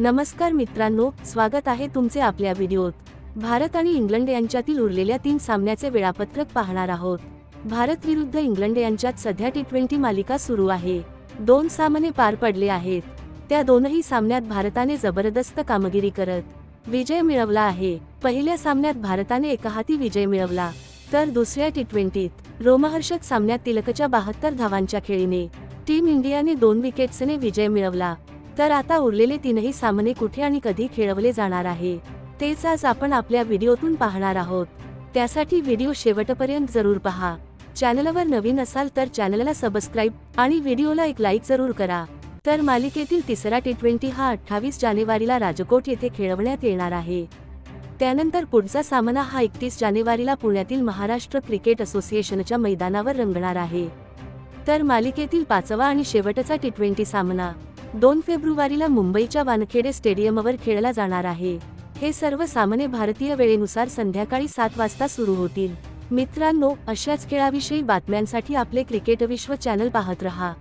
नमस्कार मित्रांनो स्वागत आहे तुमचे आपल्या व्हिडिओत. भारत आणि इंग्लंड यांच्यातील उरलेल्या तीन सामन्याचे वेळापत्रक पाहणार आहोत. भारत विरुद्ध इंग्लंड यांच्यात सध्या टी ट्वेंटी मालिका सुरू आहे. दोन सामने पार पडले आहेत. त्या दोनही सामन्यात भारताने जबरदस्त कामगिरी करत विजय मिळवला आहे. पहिल्या सामन्यात भारताने एकहाती विजय मिळवला तर दुसऱ्या टी ट्वेंटीत रोमहर्षक सामन्यात तिलकच्या बहात्तर धावांच्या खेळीने टीम इंडियाने दोन विकेट्सने विजय मिळवला. तर आता उरलेले तीनही सामने कुठे आणि कधी खेळवले जाणार आहे तेच आज आपण आपल्या व्हिडिओतून पाहणार आहोत. त्यासाठी व्हिडिओ शेवटपर्यंत जरूर पहा. चॅनलवर नवीन असाल तर चॅनलला सबस्क्राईब आणि व्हिडिओला एक लाईक जरूर करा. तर मालिकेतील तिसरा टी ट्वेंटी हा अठ्ठावीस जानेवारीला राजकोट येथे खेळवण्यात येणार आहे. त्यानंतर पुढचा सामना हा एकतीस जानेवारीला पुण्यातील महाराष्ट्र क्रिकेट असोसिएशनच्या मैदानावर रंगणार आहे. तर मालिकेतील पाचवा आणि शेवटचा टी ट्वेंटी सामना दोन फेब्रुवारीला मुंबईच्या वानखेडे स्टेडियमवर खेळला जाणार आहे. हे सर्व सामने भारतीय वेळेनुसार संध्याकाळी सात वाजता सुरू होतील. मित्रांनो अशाच खेळाविषयी बातम्यांसाठी आपले क्रिकेट विश्व चॅनल पाहत रहा.